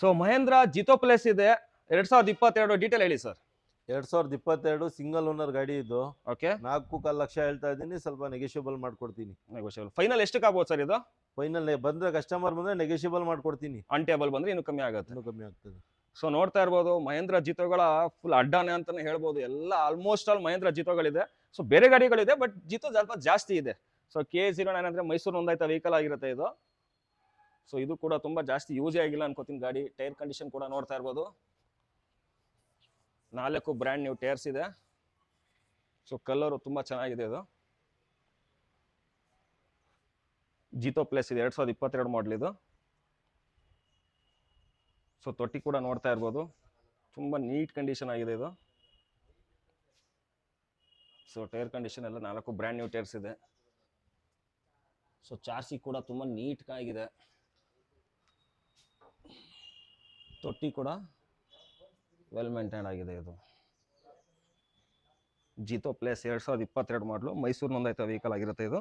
So Mahendra JITO place ಇದೆ. ಎರಡ್ ಸಾವಿರದ ಇಪ್ಪತ್ತೆರಡು ಡೀಟೇಲ್ ಹೇಳಿ ಸರ್ ಎರಡ್ ಸಾವಿರದ ಇಪ್ಪತ್ತೆರಡು ಸಿಂಗಲ್ ಓನರ್ ಗಾಡಿ ಇದು. ಓಕೆ ನಾಲ್ಕು ಕಾಲು ಲಕ್ಷ ಹೇಳ್ತಾ ಇದ್ದೀನಿ ಸ್ವಲ್ಪ ನೆಗೆಷಿಯಬಲ್ ಮಾಡ್ಕೊಡ್ತೀನಿ. ನೆಗೋಷಿಯಬಲ್ ಫೈನಲ್ ಎಷ್ಟಕ್ಕೆ ಆಗ್ಬೋದು ಸರ್ ಇದು ಫೈನಲ್ ಬಂದ್ರೆ ಕಸ್ಟಮರ್ ಬಂದ್ರೆ ನೆಗೆಷಿಯಬಲ್ ಮಾಡ್ಕೊಡ್ತೀನಿ. ಆನ್ ಟೇಬಲ್ ಬಂದ್ರೆ ಇನ್ನು ಕಮ್ಮಿ ಆಗುತ್ತೆ. ಇನ್ನು ಕಮ್ಮಿ ಆಗ್ತದೆ. ಸೊ ನೋಡ್ತಾ ಇರ್ಬೋದು ಮಹೇಂದ್ರ ಜಿತೋಗಳ ಫುಲ್ ಅಡ್ಡಾನೆ ಅಂತಾನೆ ಹೇಳ್ಬೋದು. ಎಲ್ಲ ಆಲ್ಮೋಸ್ಟ್ ಆಲ್ ಮಹೇಂದ್ರ ಜಿತೋಗಳಿದೆ ಸೊ ಬೇರೆ ಗಾಡಿಗಳಿದೆ ಬಟ್ ಜಿತೋ ಸ್ವಲ್ಪ ಜಾಸ್ತಿ ಇದೆ. ಸೊ ಕೆ ಜೀರೋ ನೈನ್ ಅಂದ್ರೆ ಮೈಸೂರು ನೋಂದಾಯಿತ ವೆಹಿಕಲ್ ಆಗಿರುತ್ತೆ ಇದು. ಸೊ ಇದು ಕೂಡ ತುಂಬಾ ಜಾಸ್ತಿ ಯೂಸೇ ಆಗಿಲ್ಲ ಅನ್ಕೋತೀನಿ ಗಾಡಿ. ಟೈರ್ ಕಂಡೀಷನ್ ಕೂಡ ನೋಡ್ತಾ ಇರ್ಬೋದು. ನಾಲ್ಕು ಬ್ರ್ಯಾಂಡ್ ನ್ಯೂ ಟೈರ್ಸ್ ಇದೆ. ಸೊ ಕಲರು ತುಂಬಾ ಚೆನ್ನಾಗಿದೆ ಇದು. ಜಿತೋ ಪ್ಲಸ್ ಇದೆ, ಎರಡು ಸಾವಿರದ ಇಪ್ಪತ್ತೆರಡು ಮಾಡಲ್ ಇದು. ಸೊ ತೊಟ್ಟಿ ಕೂಡ ನೋಡ್ತಾ ಇರ್ಬೋದು. ತುಂಬ ನೀಟ್ ಕಂಡೀಷನ್ ಆಗಿದೆ ಇದು. ಸೊ ಟೈರ್ ಕಂಡೀಷನ್ ಎಲ್ಲ ನಾಲ್ಕು ಬ್ರ್ಯಾಂಡ್ ನ್ಯೂ ಟೈರ್ಸ್ ಇದೆ. ಸೊ ಚಾರ್ಸಿ ಕೂಡ ತುಂಬ ನೀಟ್ ಆಗಿದೆ ತೊಟ್ಟಿ ಕೂಡ ವೆಲ್ ಮೇಂಟೈನ್ ಆಗಿದೆ ಇದು. ಜಿತೋ ಪ್ಲೇಸ್ ಎರಡು ಸಾವಿರದ ಇಪ್ಪತ್ತೆರಡು ಮಾಡಲು ಮೈಸೂರು ನೋಂದಾಯಿತ ವೆಹಿಕಲ್ ಆಗಿರುತ್ತೆ ಇದು.